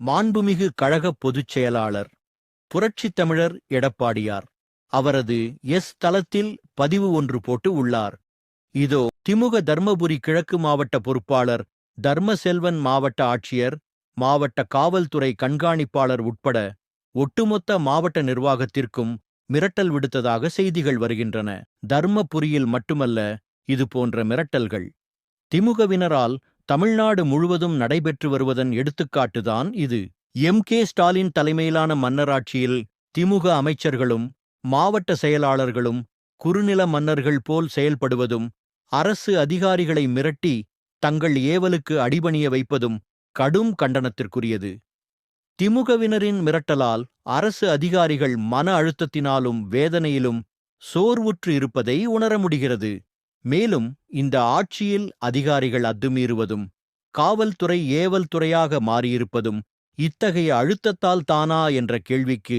மாண்புமிகு கழகப் பொதுச் செயலாளர் புரட்சித் தமிழர் எடப்பாடியார். அவரது எஸ் தளத்தில் பதிவு ஒன்று போட்டு உள்ளார். இதோ திமுக தர்மபுரி கிழக்கு மாவட்ட பொறுப்பாளர் தர்மசெல்வன் மாவட்ட ஆட்சியர் மாவட்ட காவல்துறை கண்காணிப்பாளர் உட்பட ஒட்டுமொத்த மாவட்ட நிர்வாகத்திற்கும் மிரட்டல் விடுத்ததாக செய்திகள் வருகின்றன. தர்மபுரியில் மட்டுமல்ல இது போன்ற மிரட்டல்கள் திமுகவினரால் தமிழ்நாடு முழுவதும் நடைபெற்று வருவதன் எடுத்துக்காட்டுதான் இது. எம். கே. ஸ்டாலின் தலைமையிலான மன்னராட்சியில் திமுக அமைச்சர்களும் மாவட்ட செயலாளர்களும் குறுநில மன்னர்கள் போல் செயல்படுவதும் அரசு அதிகாரிகளை மிரட்டி தங்கள் ஏவலுக்கு அடிபணிய வைப்பதும் கடும் கண்டனத்திற்குரியது. திமுகவினரின் மிரட்டலால் அரசு அதிகாரிகள் மன அழுத்தத்தினாலும் வேதனையிலும் சோர்வுற்று இருப்பதை உணர முடிகிறது. மேலும் இந்த ஆட்சியில் அதிகாரிகள் அத்துமீறுவதும் காவல்துறை ஏவல் துறையாக மாறியிருப்பதும் இத்தகைய அழுத்தத்தால் தானா என்ற கேள்விக்கு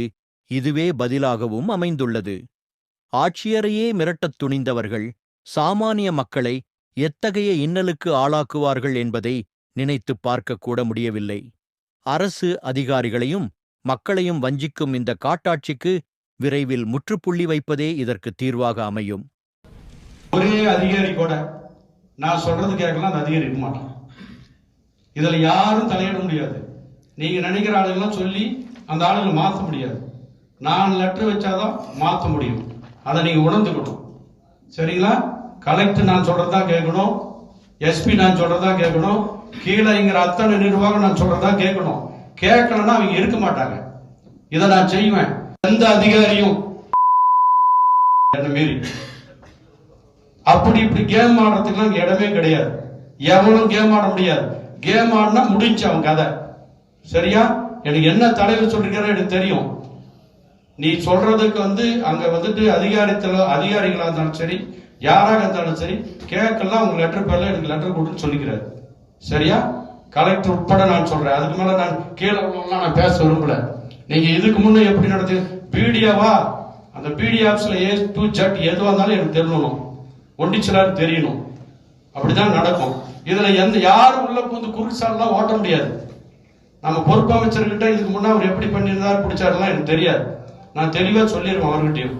இதுவே பதிலாகவும் அமைந்துள்ளது. ஆட்சியரையே மிரட்டத் துணிந்தவர்கள் சாமானிய மக்களை எத்தகைய இன்னலுக்கு ஆளாக்குவார்கள் என்பதை நினைத்துப் பார்க்கக்கூட முடியவில்லை. அரசு அதிகாரிகளையும் மக்களையும் வஞ்சிக்கும் இந்த காட்டாட்சிக்கு விரைவில் முற்றுப்புள்ளி வைப்பதே இதற்கு தீர்வாக அமையும். ஒரே அதிகாரி கூட நான் சொல்றது கேட்கலாம் அந்த அதிகாரி இருக்க மாட்டான். இதுல யாரும் தலையிட முடியாது. நீங்க நினைக்கிற ஆளுங்கெல்லாம் சொல்லி அந்த ஆளுங்களை மாற்ற முடியாது. நான் லெட்டர் வச்சாதான் மாத்த முடியும். அதை நீங்க உணர்ந்துக்கணும். சரிங்களா? கலெக்டர் நான் சொல்றதா கேட்கணும். எஸ்பி நான் சொல்றதா கேட்கணும். கீழே இங்கிற அத்தனை நிர்வாகம் நான் சொல்றதா கேட்கணும். கேட்கலன்னா அவங்க இருக்க மாட்டாங்க. இதை நான் செய்வேன். எந்த அதிகாரியும் என்ன மீறி. அப்படி இப்படி கேம் ஆடுறதுக்குலாம் இடமே கிடையாது. எவனும் கேம் ஆட முடியாது. கேம் ஆடினா முடிஞ்சு அவன் கதை. சரியா? எனக்கு என்ன தலைவர் சொல்லிருக்காரோ எனக்கு தெரியும். நீ சொல்றதுக்கு வந்து அங்க வந்துட்டு அதிகாரத்துல அதிகாரிகளா இருந்தாலும் சரி யாராக இருந்தாலும் சரி கேட்கலாம் உங்க லெட்டர் பேர்ல எனக்கு லெட்டர் கொடுன்னு சொல்லிக்கிறாரு. சரியா? கலெக்டர் உட்பட நான் சொல்றேன். அதுக்கு மேல நான் கீழே நான் பேச விரும்பல. நீங்க இதுக்கு முன்ன எப்படி நடத்து பிடிஓவா அந்த பிடி ஆப்ஸ்ல ஏ டு ஜட் எதுவாக இருந்தாலும் எனக்கு தெரியணும். ஒண்டிச்சலார் தெரியணும். அப்படிதான் நடக்கும். இதுல எந்த யாரும் உள்ள புந்து குறுக்குச்சாலெல்லாம் ஓட்ட முடியாது. நம்ம பொறுப்பு அமைச்சர்கிட்ட இதுக்கு முன்ன அவர் எப்படி பண்ணியிருந்தார் பிடிச்சாருலாம் எனக்கு தெரியாது. நான் தெளிவாக சொல்லிடுவேன் அவர்கிட்டயும்.